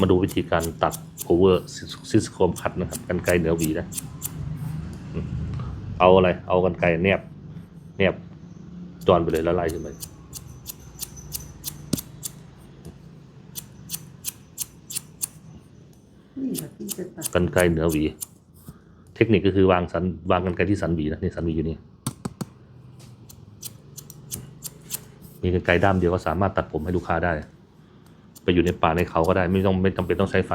มาดูวิธีการตัดโอเวอร์ซิสโคมคัดนะครับกันไกลเหนือหวีนะอืมเอาอะไร เอากันไกลแนบแนบจอนไปเลยละลายใช่ไหมนี่ค่ะที่จะตัดกันไกลเหนือหวี เทคนิคก็คือวางสันวางกันไกลที่สันหวีนะนี่สันหวีอยู่นี่ มีกันไกลด้ามเดียวก็สามารถตัดผมให้ลูกค้าได้ ไปอยู่ในป่าในเขาก็ได้ ไม่ต้องไม่จำเป็นต้องใช้ไฟ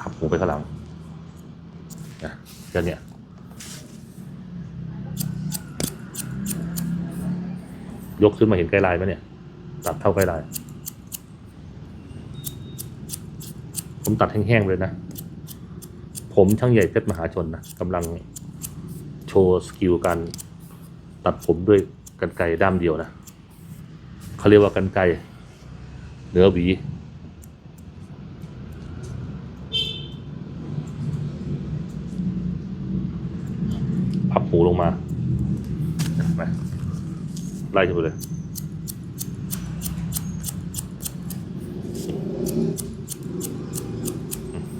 ขับหูไปข้างหลังนะแค่เนี้ยยกขึ้นมาเห็นไกลลายไหมเนี่ย ตัดเท่าไกลลายผมตัดแห้งๆเลยนะ ผมช่างใหญ่เพชรมหาชนนะกำลังโชว์สกิลการตัดผมด้วยกันไกรด้ามเดียวนะ เขาเรียกว่ากันไกรเนื้อหวี พับหูลงมาไปไล่ขึ้นไปเลย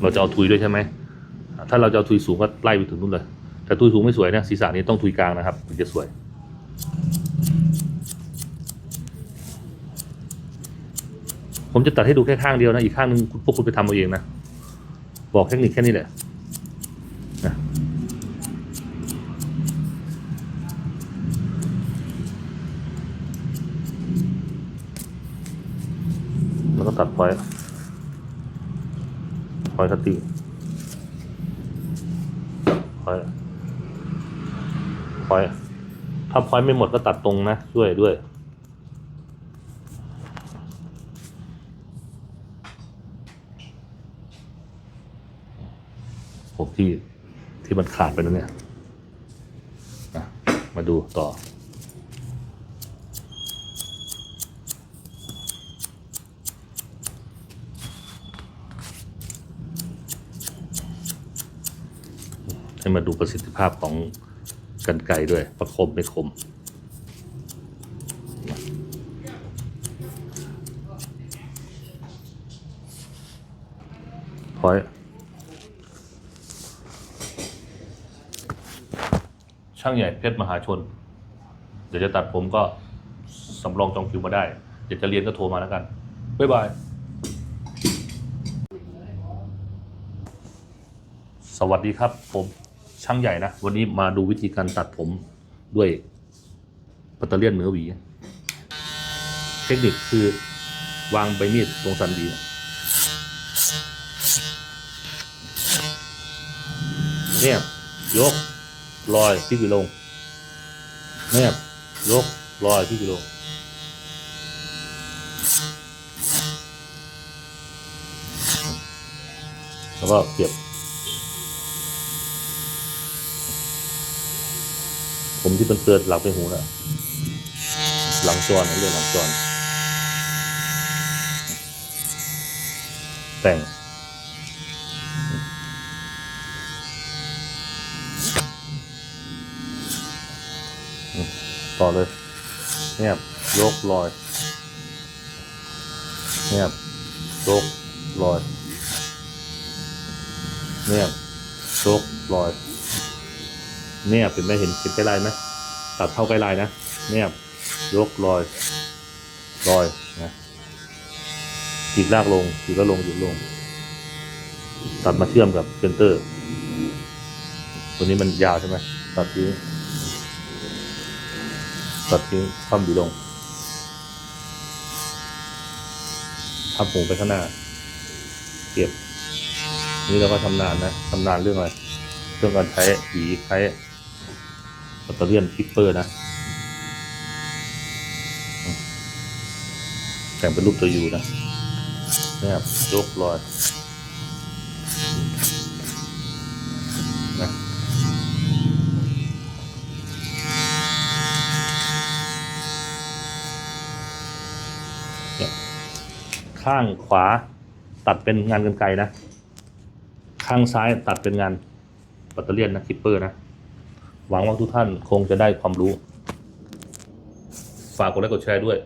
เราจะเอาทุยด้วยใช่ไหม ถ้าเราจะเอาทุยสูงก็ไล่ไปถึงนู่นเลย แต่ทุยสูงไม่สวยนะศีรษะนี้ต้องทุยกลางนะครับ ถึงจะสวย ผมจะตัดให้ดูแค่ข้างเดียวนะ อีกข้างหนึงคุณพวกคุณไปทำเอาเองนะ บอกเทคนิคแค่นี้แหละนะแล้วก็ตัดพอยต์พอยสติพอยพอยถ้าพอยไม่หมดก็ตัดตรงนะ ช่วยด้วย ผมที่ที่มันขาดไปแล้วเนี่ยมาดูต่อ ให้มาดูประสิทธิภาพของกันไกด้วย ประคมไม่คมพอย ช่างใหญ่เพชรมหาชน เดี๋ยวจะตัดผมก็สำรองจองคิวมาได้ เดี๋ยวจะเรียนก็โทรมาแล้วกัน บ๊ายบาย สวัสดีครับ ผมช่างใหญ่นะ วันนี้มาดูวิธีการตัดผมด้วยปัตเตอร์เลียนเนื้อหวี เทคนิคคือวางใบมีดตรงสันหวีเนี่ยยก ลอยที่กิโลงเนี่ยยกลอยที่กิโลงแล้วก็เก็บ ผมที่เป็นเตือนหลังไปหูนะหลังจรนะเรียกหลังจรแต่ง ต่อเลยเงียบยกลอยเงียบยกลอยเงียบยกลอยเนี่ยเป็นไหมเห็นเห็นไกลายไหมตัดเท่าไกลายนะเนี่ยยกลอยลอยนะจีกลากลงจีกแล้วลงจีกลง ตัดมาเชื่อมกับเซนเตอร์ ตัวนี้มันยาวใช่ไหมตัดทิ้ ทิ้งคว่ำดีลง ทับหูไปข้างหน้า เก็บ นี่เราก็ชำนาญนะชำนาญเรื่องอะไร เรื่องการใช้หวีใช้แบตเตอรี่ยนคิปเปอร์นะ แต่งเป็นรูปตัวยูนะนี่ครับยกลอย ข้างขวาตัดเป็นงานกันไกลนะ ข้างซ้ายตัดเป็นงานปัตเตอรี่ยนนะคิปเปอร์นะ หวังว่าทุกท่านคงจะได้ความรู้ ฝากกดไลค์กดแชร์ด้วย